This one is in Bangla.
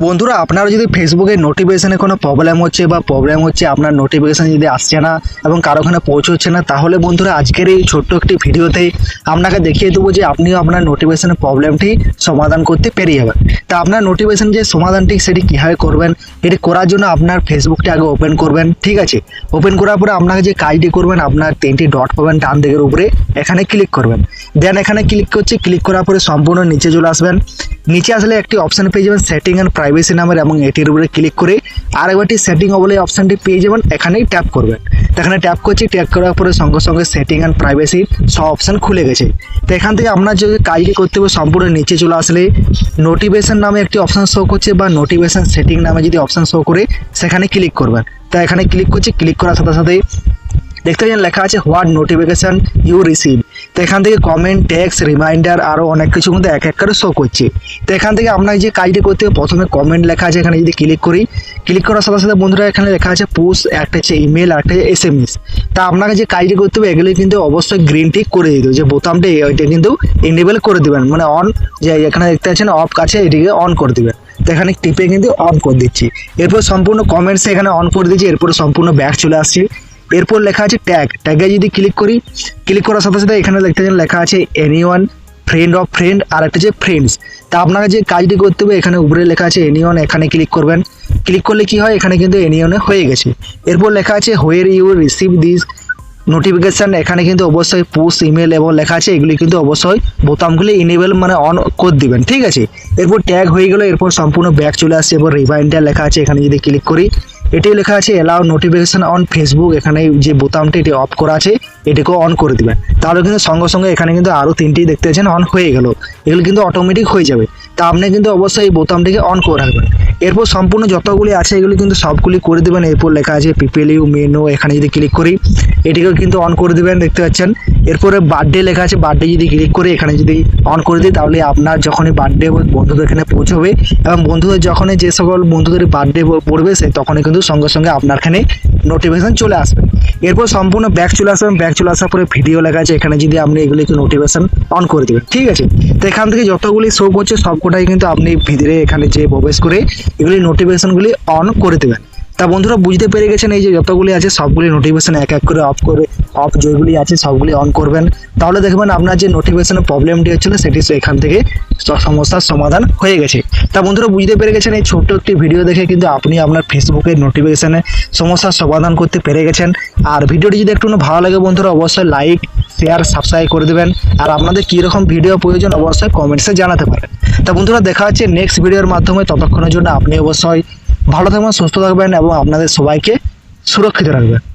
বন্ধুরা, আপনারা যদি ফেসবুকে নোটিফিকেশনে কোনো প্রবলেম হচ্ছে বা প্রবলেম হচ্ছে, আপনার নোটিফিকেশন যদি আসছে না এবং কারও ওখানে পৌঁছচ্ছে না, তাহলে বন্ধুরা, আজকের এই ছোট্ট একটি ভিডিওতে আপনাকে দেখিয়ে দেবো যে আপনিও আপনার নোটিফিকেশনের প্রবলেমটি সমাধান করতে পেরে যাবেন। তা আপনার নোটিফিকেশন যে সমাধানটি, সেটি কীভাবে করবেন, এটি করার জন্য আপনার ফেসবুকটি আগে ওপেন করবেন, ঠিক আছে? ওপেন করার পরে আপনাকে যে কাজটি করবেন, আপনার তিনটি ডট পাবেন ডান দিকের উপরে, এখানে ক্লিক করবেন। দেন এখানে ক্লিক করছে ক্লিক করার পরে সম্পূর্ণ নিচে চলে আসবেন। নিচে আসলে একটি অপশন পেয়ে যাবেন সেটিং অ্যান্ড প্রাইভেসি নামের এবং এটির উপরে ক্লিক করে আর একবারটি সেটিং বলে অপশানটি পেয়ে যাবেন, এখানেই ট্যাপ করবেন। এখানে ট্যাপ করছি ট্যাপ করার পরে সঙ্গে সঙ্গে সেটিং অ্যান্ড প্রাইভেসি সব অপশান খুলে গেছে। তো এখান থেকে আপনার যদি কাজটি করতে হবে সম্পূর্ণ নিচে চলে আসলে নোটিফিকেশন নামে একটি অপশান শো করছে বা নোটিফিকেশন সেটিং নামে যদি অপশান শো করে, সেখানে ক্লিক করবেন। তো এখানে ক্লিক করছি ক্লিক করার সাথে সাথে দেখতে পাচ্ছেন লেখা আছে হোয়াট নোটিফিকেশন ইউ রিসিভ তো এখান থেকে কমেন্ট ট্যাক্স রিমাইন্ডার আরও অনেক কিছু কিন্তু এক এক করে শো করছে। তো এখান থেকে আপনাকে যে কাজটি করতে প্রথমে কমেন্ট লেখা আছে, এখানে যদি ক্লিক করি ক্লিক করার সাথে সাথে বন্ধুরা এখানে লেখা আছে পুশ একটা হচ্ছে ইমেল একটা এস এম এস তা আপনাকে যে কাজটি করতে হবে, এগুলো কিন্তু অবশ্যই গ্রিন টিক করে দিতে যে বোতামটা ওইটা কিন্তু ইনেবল করে দেবেন। মানে অন যে এখানে দেখতে পাচ্ছেন অফ কাছে এটিকে অন করে দিবেন। তো এখানে টিপে কিন্তু অন করে দিচ্ছি। এরপর সম্পূর্ণ কমেন্টস এখানে অন করে দিচ্ছি। এরপর সম্পূর্ণ ব্যাক চলে আসছে। এরপর লেখা আছে ট্যাগ ট্যাগে যদি ক্লিক করি ক্লিক করার সাথে সাথে এখানে দেখতে লেখা আছে any one friend of friend আর একটা যে ফ্রেন্ডস তা আপনাকে যে কাজটি করতে হবে, এখানে উপরে লেখা আছে এনিওয়ান এখানে ক্লিক করবেন। ক্লিক করলে কি হয়? এখানে কিন্তু এনিওয়ানে হয়ে গেছে। এরপর লেখা আছে where you receive this notification এখানে কিন্তু অবশ্যই পুশ ইমেল এবং লেখা আছে। এগুলি কিন্তু অবশ্যই বোতামগুলি ইনেবল মানে অন করে দিবেন, ঠিক আছে? এরপর ট্যাগ হয়ে গেল, এরপর সম্পূর্ণ ব্যাক চলে আসছে। এরপর রিমাইন্ডার লেখা আছে, এখানে যদি ক্লিক করি এটি লেখা আছে এলাও নোটিফিকেশন অন ফেসবুক এখানে যে বোতামটি, এটি অফ করা আছে, এটিকেও অন করে দিবেন। তাহলে কিন্তু সঙ্গে সঙ্গে এখানে কিন্তু আরও তিনটি দেখতে পাচ্ছেন অন হয়ে গেল। এগুলো কিন্তু অটোমেটিক হয়ে যাবে। তা আপনি কিন্তু অবশ্যই এই বোতামটিকে অন করে রাখবেন। এরপর সম্পূর্ণ যতগুলি আছে, এগুলি কিন্তু সবগুলি করে দেবেন। এরপর লেখা আছে পিপিএল ইউ মেনু এখানে যদি ক্লিক করি, এটিকেও কিন্তু অন করে দেবেন, দেখতে পাচ্ছেন। এরপরে বার্থডে লেখা আছে বার্থডে যদি ক্লিক করে এখানে যদি অন করে দিই, তাহলে আপনার যখনই বার্থডে বন্ধুদের এখানে পৌঁছবে এবং বন্ধুদের যখনই যে সকল বন্ধুদের বার্থডে পড়বে, সে তখনই কিন্তু সঙ্গে সঙ্গে আপনার এখানে নোটিফিকেশান চলে আসবে। এরপর সম্পূর্ণ ব্যাক চলে আসবেন ব্যাক চলে আসার পরে ভিডিও লেখা আছে, এখানে যদি আপনি এগুলিকে নোটিফিকেশান অন করে দেবেন, ঠিক আছে? তো এখান থেকে যতগুলি শো করছে, সবকটাই কিন্তু আপনি ভিতরে এখানে যে প্রবেশ করে এগুলি নোটিফিকেশানগুলি অন করে দেবেন। তা বন্ধুরা বুঝতে পেরে গেছেন এই যে যতগুলি আছে, সবগুলি নোটিফিকেশন এক এক করে অফ করে অফ যেগুলি আছে সবগুলি অন করবেন। তাহলে দেখবেন আপনার যে নোটিফিকেশনের প্রবলেমটি হচ্ছিল, সেটি এখান থেকে সমস্যার সমাধান হয়ে গেছে। তা বন্ধুরা বুঝতে পেরে গেছেন, এই ছোট্ট একটি ভিডিও দেখে কিন্তু আপনি আপনার ফেসবুকের নোটিফিকেশনে সমস্যার সমাধান করতে পেরে গেছেন। আর ভিডিওটি যদি একটু ভালো লাগে বন্ধুরা, অবশ্যই লাইক শেয়ার সাবস্ক্রাইব করে দেবেন। আর আপনাদের কীরকম ভিডিও প্রয়োজন, অবশ্যই কমেন্টসে জানাতে পারেন। তা বন্ধুরা দেখা হচ্ছে নেক্সট ভিডিওর মাধ্যমে। ততক্ষণের জন্য আপনি অবশ্যই ভালো থাকবেন সুস্থ থাকবেন এবং আপনাদের সবাইকে সুরক্ষিত রাখবেন।